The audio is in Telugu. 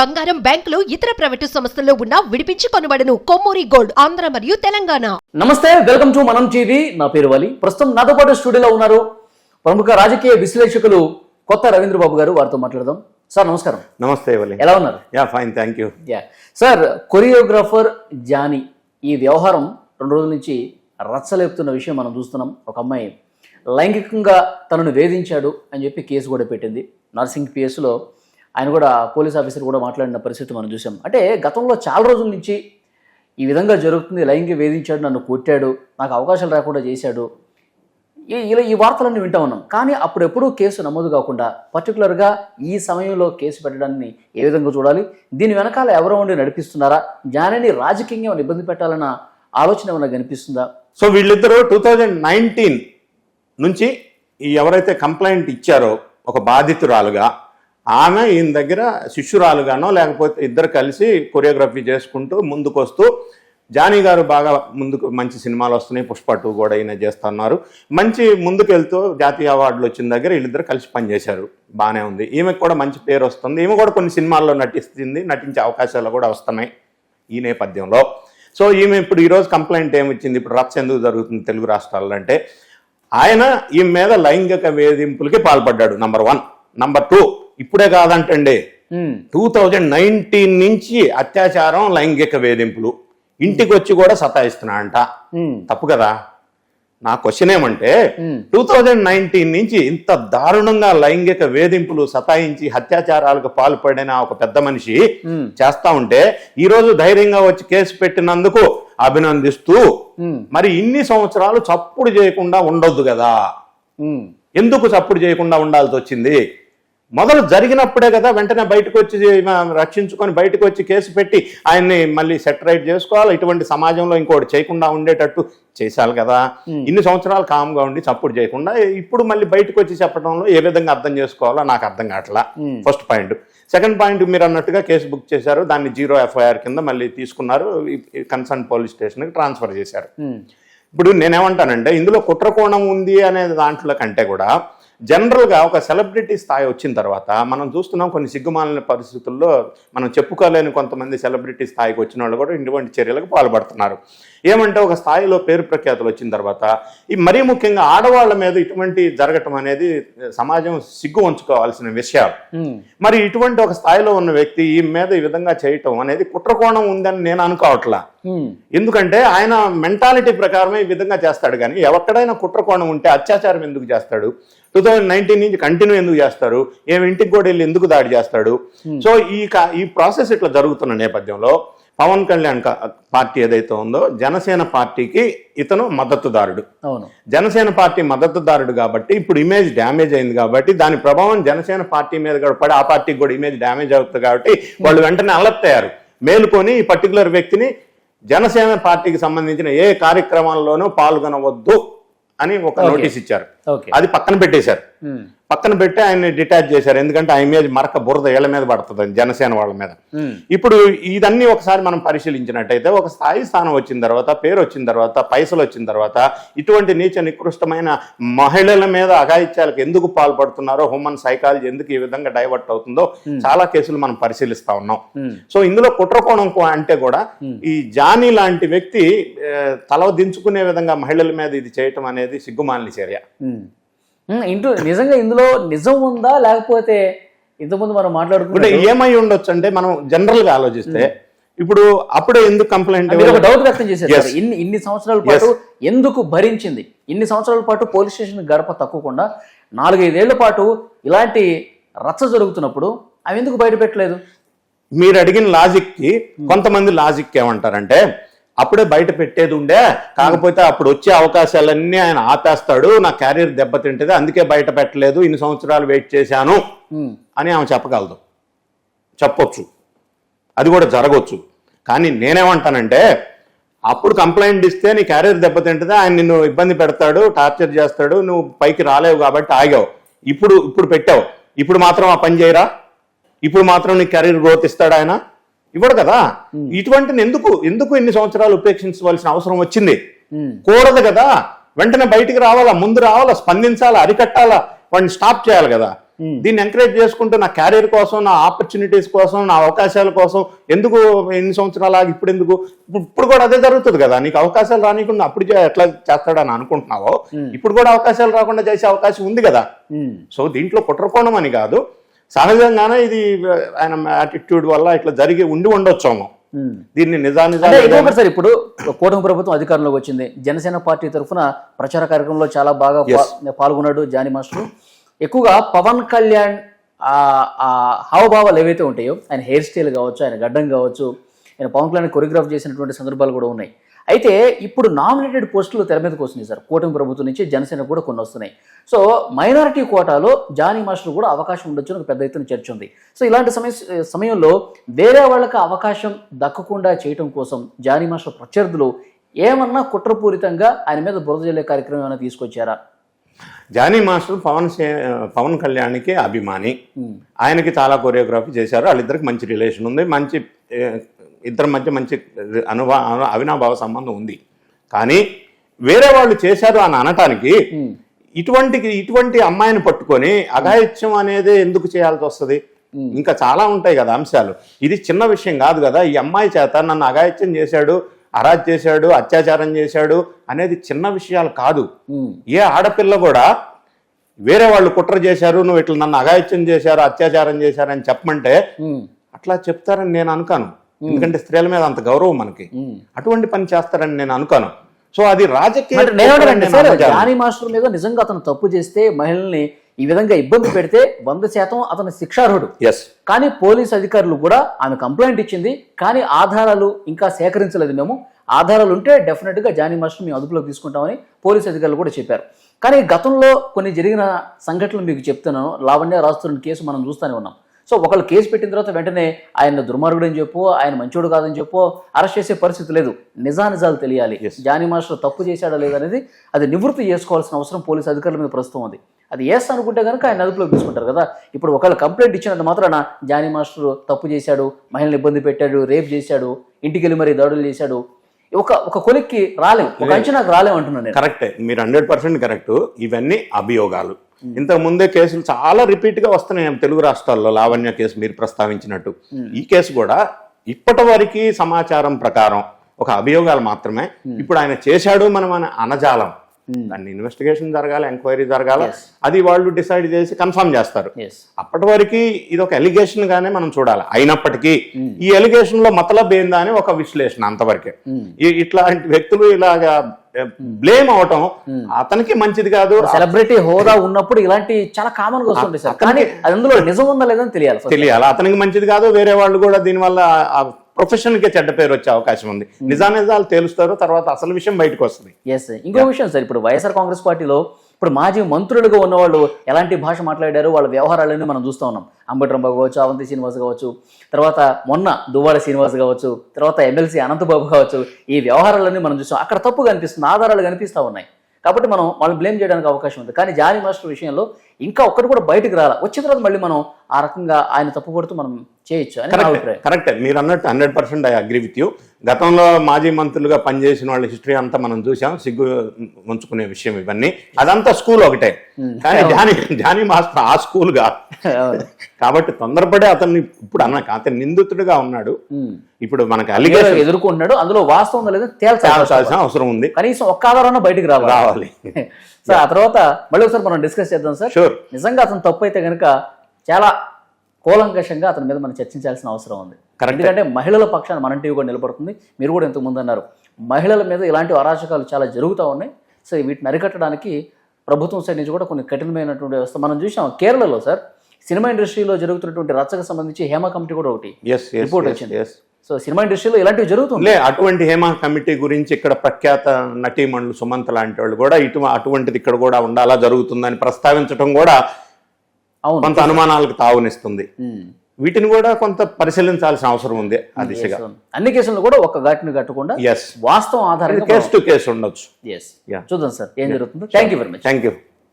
బంగారం బ్యాంకులు ఇతర ప్రైవేటు సంస్థల్లో ఉన్న విడిపించి కొనబడను కొమ్మూరి గోల్డ్ ఆంధ్ర మరియు తెలంగాణ. నమస్తే వెల్కమ్ టు మనం టీవీ. నా పేరు వలి. ప్రస్తుతం నాతో పాటు స్టూడియోలో ఉన్నారు ప్రముఖ రాజకీయ విశ్లేషకులు కొత్త రవీంద్ర బాబు గారు. వారితో మాట్లాడదాం. సార్ నమస్కారం. నమస్తే వలి. ఎలా ఉన్నారు? Yeah fine thank you. Yeah. Sir choreographer Jani ఈ వ్యవహారం రెండు రోజుల నుంచి రచ్చలేపుతున్న విషయం మనం చూస్తున్నాం. ఒక అమ్మాయి లైంగికంగా తనను వేధించాడు అని చెప్పి కేసు కూడా పెట్టింది. నర్సింగ్ పిఎస్లో ఆయన కూడా పోలీస్ ఆఫీసర్ కూడా మాట్లాడిన పరిస్థితి మనం చూసాం. అంటే గతంలో చాలా రోజుల నుంచి ఈ విధంగా జరుగుతుంది లైంగిక వేధించాడు నన్ను కొట్టాడు నాకు అవకాశాలు రాకుండా చేశాడు. ఇలా ఈ వార్తలన్నీ వింటా ఉన్నాం. కానీ అప్పుడెప్పుడూ కేసు నమోదు కాకుండా పర్టికులర్గా ఈ సమయంలో కేసు పెట్టడాన్ని ఏ విధంగా చూడాలి? దీని వెనకాల ఎవరో ఉండి నడిపిస్తున్నారా? జానని రాజకీయంగా ఏమైనా ఇబ్బంది పెట్టాలన్న ఆలోచన ఏమైనా కనిపిస్తుందా? సో వీళ్ళిద్దరూ టూ థౌజండ్ నైన్టీన్ నుంచి ఎవరైతే కంప్లైంట్ ఇచ్చారో ఒక బాధితురాలుగా ఆమె ఈయన దగ్గర శిష్యురాలుగానో లేకపోతే ఇద్దరు కలిసి కొరియోగ్రఫీ చేసుకుంటూ ముందుకు వస్తూ జానీ గారు బాగా ముందుకు మంచి సినిమాలు వస్తున్నాయి. పుష్ప టూ కూడా ఈయన చేస్తున్నారు. మంచి ముందుకు వెళ్తూ జాతీయ అవార్డులు వచ్చిన దగ్గర వీళ్ళిద్దరు కలిసి పనిచేశారు. బాగానే ఉంది. ఈమెకు కూడా మంచి పేరు వస్తుంది. ఈమె కూడా కొన్ని సినిమాల్లో నటిస్తుంది. నటించే అవకాశాలు కూడా వస్తున్నాయి ఈ నేపథ్యంలో. సో ఈమె ఇప్పుడు ఈరోజు కంప్లైంట్ ఏమొచ్చింది? ఇప్పుడు రచ్చ ఎందుకు జరుగుతుంది తెలుగు రాష్ట్రాల్లో అంటే ఆయన ఈమె మీద లైంగిక వేధింపులకి పాల్పడ్డాడు నంబర్ వన్. నంబర్ టూ ఇప్పుడే కాదంటండి. టూ థౌజండ్ నైన్టీన్ నుంచి అత్యాచారం లైంగిక వేధింపులు ఇంటికి వచ్చి కూడా సతాయిస్తున్నా అంట తప్పు కదా? నా క్వశ్చన్ ఏమంటే టూ థౌజండ్ నైన్టీన్ నుంచి ఇంత దారుణంగా లైంగిక వేధింపులు సతాయించి అత్యాచారాలకు పాల్పడిన ఒక పెద్ద మనిషి చేస్తా ఉంటే ఈ రోజు ధైర్యంగా వచ్చి కేసు పెట్టినందుకు అభినందిస్తూ మరి ఇన్ని సంవత్సరాలు చప్పుడు చేయకుండా ఉండొద్దు కదా? ఎందుకు చప్పుడు చేయకుండా ఉండాల్సి వచ్చింది? మొదలు జరిగినప్పుడే కదా వెంటనే బయటకు వచ్చి రక్షించుకొని బయటకు వచ్చి కేసు పెట్టి ఆయన్ని మళ్ళీ సెటరైట్ చేసుకోవాలి. ఇటువంటి సమాజంలో ఇంకోటి చేయకుండా ఉండేటట్టు చేశాలి కదా. ఇన్ని సంవత్సరాలు కామ్గా ఉండి చప్పుడు చేయకుండా ఇప్పుడు మళ్ళీ బయటకు వచ్చి చెప్పడంలో ఏ విధంగా అర్థం చేసుకోవాలో నాకు అర్థం కావట్లా. ఫస్ట్ పాయింట్ సెకండ్ పాయింట్ మీరు అన్నట్టుగా కేసు బుక్ చేశారు. దాన్ని జీరో ఎఫ్ఐఆర్ కింద మళ్ళీ తీసుకున్నారు. కన్సర్న్ పోలీస్ స్టేషన్కి ట్రాన్స్ఫర్ చేశారు. ఇప్పుడు నేనేమంటానంటే ఇందులో కుట్రకోణం ఉంది అనే దాంట్లో కంటే కూడా జనరల్గా ఒక సెలబ్రిటీ స్థాయి వచ్చిన తర్వాత మనం చూస్తున్నాం కొన్ని సిగ్గుమాలిన పరిస్థితుల్లో మనం చెప్పుకోలేని కొంతమంది సెలబ్రిటీ స్థాయికి వచ్చిన వాళ్ళు కూడా ఇటువంటి చర్యలకు పాల్పడుతున్నారు. ఏమంటే ఒక స్థాయిలో పేరు ప్రఖ్యాతులు వచ్చిన తర్వాత ఈ మరీ ముఖ్యంగా ఆడవాళ్ళ మీద ఇటువంటి జరగటం అనేది సమాజం సిగ్గు ఉంచుకోవాల్సిన విషయాలు. మరి ఇటువంటి ఒక స్థాయిలో ఉన్న వ్యక్తి ఈ మీద ఈ విధంగా చేయటం అనేది కుట్రకోణం ఉందని నేను అనుకోవట్లా. ఎందుకంటే ఆయన మెంటాలిటీ ప్రకారమే ఈ విధంగా చేస్తాడు కానీ ఎక్కడైనా కుట్రకోణం ఉంటే అత్యాచారం ఎందుకు చేస్తాడు? టూ థౌజండ్ నైన్టీన్ నుంచి కంటిన్యూ ఎందుకు చేస్తారు? ఏమి ఇంటికి కూడా వెళ్ళి ఎందుకు దాడి చేస్తాడు? సో ఈ కా- ఈ ప్రాసెస్ ఇట్లా జరుగుతున్న నేపథ్యంలో పవన్ కళ్యాణ్ పార్టీ ఏదైతే ఉందో జనసేన పార్టీకి ఇతను మద్దతుదారుడు. అవును. జనసేన పార్టీ మద్దతుదారుడు కాబట్టి ఇప్పుడు ఇమేజ్ డ్యామేజ్ అయింది కాబట్టి దాని ప్రభావం జనసేన పార్టీ మీద కూడా పడి ఆ పార్టీకి కూడా ఇమేజ్ డ్యామేజ్ అవుతుంది కాబట్టి వాళ్ళు వెంటనే అలర్ట్ అయ్యారు. మేలుకొని ఈ పర్టికులర్ వ్యక్తిని జనసేన పార్టీకి సంబంధించిన ఏ కార్యక్రమాల్లోనూ పాల్గొనవద్దు అని ఒక. నోటీస్ ఇచ్చారు. అది పక్కన పెట్టేశారు. పక్కన పెట్టి ఆయన్ని డిటాచ్ చేశారు. ఎందుకంటే ఆ ఇమేజ్ మరక బురద ఏళ్ళ మీద పడుతుంది జనసేన వాళ్ళ మీద. ఇప్పుడు ఇదన్నీ ఒకసారి మనం పరిశీలించినట్టయితే ఒక స్థాయి స్థానం వచ్చిన తర్వాత పేరు వచ్చిన తర్వాత పైసలు వచ్చిన తర్వాత ఇటువంటి నీచ నికృష్టమైన మహిళల మీద అఘాయిత్యాలకు ఎందుకు పాల్పడుతున్నారో హ్యూమన్ సైకాలజీ ఎందుకు ఈ విధంగా డైవర్ట్ అవుతుందో చాలా కేసులు మనం పరిశీలిస్తా ఉన్నాం. సో ఇందులో కుట్రకోణం అంటే కూడా ఈ జానీ లాంటి వ్యక్తి తల దించుకునే విధంగా మహిళల మీద ఇది చేయటం అనేది సిగ్గుమాలిన చర్య. ఇంట్లో నిజంగా ఇందులో నిజం ఉందా? లేకపోతే ఇంతకుముందు మనం మాట్లాడుకుంటే ఏమై ఉండొచ్చు అంటే మనం జనరల్గా ఆలోచిస్తే ఇప్పుడు అప్పుడే ఎందుకు కంప్లైంట్ ఒక డౌట్ వ్యక్తం చేశారు. ఇన్ని ఇన్ని సంవత్సరాల పాటు ఎందుకు భరించింది? ఇన్ని సంవత్సరాల పాటు పోలీస్ స్టేషన్ గడప తక్కకుండా నాలుగైదేళ్ళ పాటు ఇలాంటి రచ్చ జరుగుతున్నప్పుడు అవి ఎందుకు బయట పెట్టలేదు మీరు అడిగిన లాజిక్కి కొంతమంది లాజిక్ ఏమంటారంటే అప్పుడే బయట పెట్టేది ఉండే. కాకపోతే అప్పుడు వచ్చే అవకాశాలన్నీ ఆయన ఆపేస్తాడు. నా క్యారియర్ దెబ్బతింటది. అందుకే బయట పెట్టలేదు. ఇన్ని సంవత్సరాలు వెయిట్ చేశాను అని ఆమె చెప్పగలదు. చెప్పొచ్చు. అది కూడా జరగవచ్చు కానీ నేనేమంటానంటే అప్పుడు కంప్లైంట్ ఇస్తే నీ క్యారియర్ దెబ్బతింటది. ఆయన నిన్ను ఇబ్బంది పెడతాడు టార్చర్ చేస్తాడు. నువ్వు పైకి రాలేవు కాబట్టి ఆగావు. ఇప్పుడు ఇప్పుడు పెట్టావు. ఇప్పుడు మాత్రం ఆ పని చేయరా? ఇప్పుడు మాత్రం నీ కెరీర్ గ్రోత్ ఇస్తాడు ఆయన? ఇవ్వడు కదా? ఇటువంటి ఎందుకు? ఎందుకు ఇన్ని సంవత్సరాలు ఉపేక్షించవలసిన అవసరం వచ్చింది? కూడదు కదా? వెంటనే బయటికి రావాలా? ముందు రావాలా? స్పందించాలా? అరికట్టాలా? వాడిని స్టాప్ చేయాలి కదా? దీన్ని ఎంకరేజ్ చేసుకుంటూ నా క్యారియర్ కోసం నా ఆపర్చునిటీస్ కోసం నా అవకాశాల కోసం ఎందుకు ఎన్ని సంవత్సరాలు ఆగి ఇప్పుడు ఎందుకు? ఇప్పుడు- కూడా అదే జరుగుతుంది కదా? నీకు అవకాశాలు రానికుండా అప్పుడు ఎట్లా చేస్తాడని అనుకుంటున్నావో? ఇప్పుడు కూడా అవకాశాలు రాకుండా చేసే అవకాశం ఉంది కదా. సో దీంట్లో కుట్రకోణం అని కాదు. సహజంగానే ఇది ఆయన యాటిట్యూడ్ వల్ల ఇట్లా జరిగి ఉండి ఉండొచ్చేమో. దీన్ని ఇంకొకటి సార్ ఇప్పుడు కూటమి ప్రభుత్వం అధికారంలోకి వచ్చింది. జనసేన పార్టీ తరఫున ప్రచార కార్యక్రమంలో చాలా బాగా పాల్గొన్నాడు జానీ మాస్టర్. ఎక్కువగా పవన్ కళ్యాణ్ హావభావాలు ఏవైతే ఉంటాయో ఆయన హెయిర్ స్టైల్ కావచ్చు ఆయన గడ్డం కావచ్చు ఆయన పవన్ కళ్యాణ్ కొరియోగ్రాఫ్ చేసినటువంటి సందర్భాలు కూడా ఉన్నాయి. అయితే ఇప్పుడు నామినేటెడ్ పోస్టులు తెర మీదకి వస్తున్నాయి సార్. కూటమి ప్రభుత్వం నుంచి జనసేన కూడా కొన్ని వస్తున్నాయి. సో మైనారిటీ కోటాలో జానీ మాస్టర్ కూడా అవకాశం ఉండొచ్చు అని పెద్ద ఎత్తున చర్చ ఉంది. సో ఇలాంటి సమయ సమయంలో వేరే వాళ్ళకి అవకాశం దక్కకుండా చేయటం కోసం జానీ మాస్టర్ ప్రత్యర్థులు ఏమన్నా కుట్రపూరితంగా ఆయన మీద బురద జల్లే కార్యక్రమం ఏమైనా తీసుకొచ్చారా? జానీ మాస్టర్ పవన్ సే- పవన్ కళ్యాణ్కి అభిమాని. ఆయనకి చాలా కొరియోగ్రఫీ చేశారు. వాళ్ళిద్దరికి మంచి రిలేషన్ ఉంది. మంచి ఇద్దరి మధ్య మంచి అనుభవ అవినాభావ సంబంధం ఉంది. కానీ వేరే వాళ్ళు చేశారు అని అనటానికి ఇటువంటి ఇటువంటి అమ్మాయిని పట్టుకొని అఘాయిత్యం అనేది ఎందుకు చేయాల్సి వస్తుంది? ఇంకా చాలా ఉంటాయి కదా అంశాలు. ఇది చిన్న విషయం కాదు కదా. ఈ అమ్మాయి చేత నన్ను అఘాయిత్యం చేశాడు అరాజ్ చేశాడు అత్యాచారం చేశాడు అనేది చిన్న విషయాలు కాదు. ఏ ఆడపిల్ల కూడా వేరే వాళ్ళు కుట్ర చేశారు నువ్వు ఇట్లా నన్ను అఘాయిత్యం చేశారు అత్యాచారం చేశారు అని చెప్పమంటే. అట్లా చెప్తారని నేను అనుకోను. ఎందుకంటే స్త్రీల మీద అంత గౌరవం మనకి. అటువంటి పని చేస్తారని నేను అనుకోను. సో అది రాజకీయ. జానీ మాస్టర్ మీద నిజంగా అతను తప్పు చేస్తే మహిళల్ని ఈ విధంగా ఇబ్బంది పెడితే వంద శాతం అతను శిక్షార్హుడు. ఎస్ కానీ పోలీస్ అధికారులు కూడా ఆమె కంప్లైంట్ ఇచ్చింది. కానీ ఆధారాలు ఇంకా సేకరించలేదు మేము. ఆధారాలు ఉంటే డెఫినెట్గా జానీ మాస్టర్ మేము అదుపులోకి తీసుకుంటామని పోలీస్ అధికారులు కూడా చెప్పారు. కానీ గతంలో కొన్ని జరిగిన సంఘటనలు మీకు చెప్తున్నాను. లావణ్య రాస్తున్న కేసు మనం చూస్తూనే ఉన్నాం. సో ఒకళ్ళు కేసు పెట్టిన తర్వాత వెంటనే ఆయన దుర్మార్గుడు అని చెప్పు ఆయన మంచోడు కాదని చెప్పు అరెస్ట్ చేసే పరిస్థితి లేదు. నిజానిజాలు తెలియాలి. జానీ మాస్టర్ తప్పు చేశాడా లేదనేది అది నివృత్తి చేసుకోవాల్సిన అవసరం పోలీస్ అధికారుల మీద ప్రస్తుతం ఉంది అది ఎస్ అనుకుంటే కనుక ఆయన అదుపులోకి తీసుకుంటారు కదా. ఇప్పుడు ఒకళ్ళు కంప్లైంట్ ఇచ్చినంత మాత్రాన జానీ మాస్టర్ తప్పు చేశాడు మహిళని ఇబ్బంది పెట్టాడు రేప్ చేశాడు ఇంటికి వెళ్ళి మరి దాడులు చేశాడు. ఒక ఒక కొలిక్కి రాలేం ఒక అంచనాకు రాలేం అంటున్నాను నేను. కరెక్టే. మీరు హండ్రెడ్ పర్సెంట్ కరెక్ట్. ఇవన్నీ అభియోగాలు. ఇంతకు ముందే కేసులు చాలా రిపీట్గా వస్తున్నాయి తెలుగు రాష్ట్రాల్లో. లావణ్య కేసు మీరు ప్రస్తావించినట్టు. ఈ కేసు కూడా ఇప్పటి వరకు సమాచారం ప్రకారం ఒక అభియోగాలు మాత్రమే. ఇప్పుడు ఆయన చేశాడు మనం అని అనజాలం. దాన్ని ఇన్వెస్టిగేషన్ జరగాలి ఎంక్వైరీ జరగాలి. అది వాళ్ళు డిసైడ్ చేసి కన్ఫర్మ్ చేస్తారు. అప్పటి వరకు ఇది ఒక ఎలిగేషన్ గానే మనం చూడాలి. అయినప్పటికీ ఈ ఎలిగేషన్లో మతలబ్ ఏందా అని ఒక విశ్లేషణ అంతవరకే. ఈ- ఇట్లాంటి వ్యక్తులు ఇలాగా బ్లేమ్ అవటం అతనికి మంచిది కాదు. సెలబ్రిటీ హోదా ఉన్నప్పుడు ఇలాంటి చాలా కామన్గా వస్తుంటాయి సార్. కానీ అది అందులో నిజం ఉందా లేదని తెలియాలి. తెలియాలి. అతనికి మంచిది కాదు వేరే వాళ్ళు కూడా దీనివల్ల ఆ ప్రొఫెషన్కి చెడ్డ పేరు వచ్చే అవకాశం ఉంది. నిజానిజాలు తేలుస్తారు తర్వాత అసలు విషయం బయటకు వస్తుంది. ఎస్ ఇంకో విషయం సార్ ఇప్పుడు వైఎస్ఆర్ కాంగ్రెస్ పార్టీలో ఇప్పుడు మాజీ మంత్రులుగా ఉన్నవాళ్ళు ఎలాంటి భాష మాట్లాడారు? వాళ్ళ వ్యవహారాలన్నీ మనం చూస్తూ ఉన్నాం. అంబటరాంబాబు కావచ్చు అవంతి శ్రీనివాస్ కావచ్చు తర్వాత మొన్న దువ్వాడ శ్రీనివాస్ కావచ్చు తర్వాత ఎమ్మెల్సీ అనంతబాబు కావచ్చు ఈ వ్యవహారాలన్నీ మనం చూసాం అక్కడ తప్పు కనిపిస్తుంది ఆధారాలు కనిపిస్తూ ఉన్నాయి. కాబట్టి మనం వాళ్ళని బ్లేమ్ చేయడానికి అవకాశం ఉంది. కానీ జానీ మాస్టర్ విషయంలో ఇంకా ఒక్కటి కూడా బయటకు రాల. వచ్చిన తర్వాత మళ్ళీ మనం ఆ రకంగా ఆయన తప్పు పడుతూ మనం చేయొచ్చు అని నా అభిప్రాయం. కరెక్ట్. మీరు అన్నట్టు hundred percent I agree with you. గతంలో మాజీ మంత్రులుగా పనిచేసిన వాళ్ళ హిస్టరీ అంతా మనం చూసాం సిగ్గు ఉంచుకునే విషయం ఇవన్నీ. అదంతా స్కూల్ ఒకటే. కానీ జానీ జానీ మాస్టర్ ఆ స్కూల్ అవును. కాబట్టి తొందరపడే అతన్ని ఇప్పుడు అన్న అతను నిందితుడిగా ఉన్నాడు. ఇప్పుడు మనకి అలిగేషన్ ఎదుర్కొంటున్నాడు అందులో వాస్తవం లేదో తేల్చాలి తేల్చాల్సిన అవసరం ఉంది. కనీసం ఒక్క ఆధారం బయటికి రావాలి. రావాలి. సో ఆ తర్వాత మళ్ళీ ఒకసారి మనం డిస్కస్ చేద్దాం సార్. నిజంగా అతను తప్పు అయితే కనుక చాలా కూలంకషంగా అతని మీద మనం చర్చించాల్సిన అవసరం ఉంది. ఎందుకంటే మహిళల పక్షాన మన టీవీ కూడా నిలబడుతుంది. మీరు కూడా ఇంతకు ముందు అన్నారు మహిళల మీద ఇలాంటి అరాచకాలు చాలా జరుగుతూ ఉన్నాయి. సో వీటిని అరికట్టడానికి ప్రభుత్వం సైడ్ నుంచి కూడా కొన్ని కఠినమైనటువంటి వ్యవస్థ మనం చూసాం. కేరళలో సార్ సినిమా ఇండస్ట్రీలో జరుగుతున్నటువంటి రచ్చకు సంబంధించి హేమ కమిటీ కూడా ఒకటి రిపోర్ట్ వచ్చింది. సో సినిమా ఇండస్ట్రీలో ఇలాంటివి జరుగుతుంది లే అటువంటి హేమ కమిటీ గురించి ఇక్కడ ప్రఖ్యాత నటీమణులు సుమంత్ లాంటి వాళ్ళు కూడా ఇటు అటువంటిది ఇక్కడ కూడా ఉండాలా జరుగుతుందని ప్రస్తావించడం కూడా కొంత అనుమానాలకు తావునిస్తుంది. వీటిని కూడా కొంత పరిశీలించాల్సిన అవసరం ఉంది ఆ దిశగా. అన్ని కేసులను కూడా ఒక ఘాటిని కట్టకుండా ఎస్ వాస్తవం ఆధారంగా కేసు టు కేసు ఉండొచ్చు. చూద్దాం సార్. ఏం జరుగుతుందో. Thank you very much thank you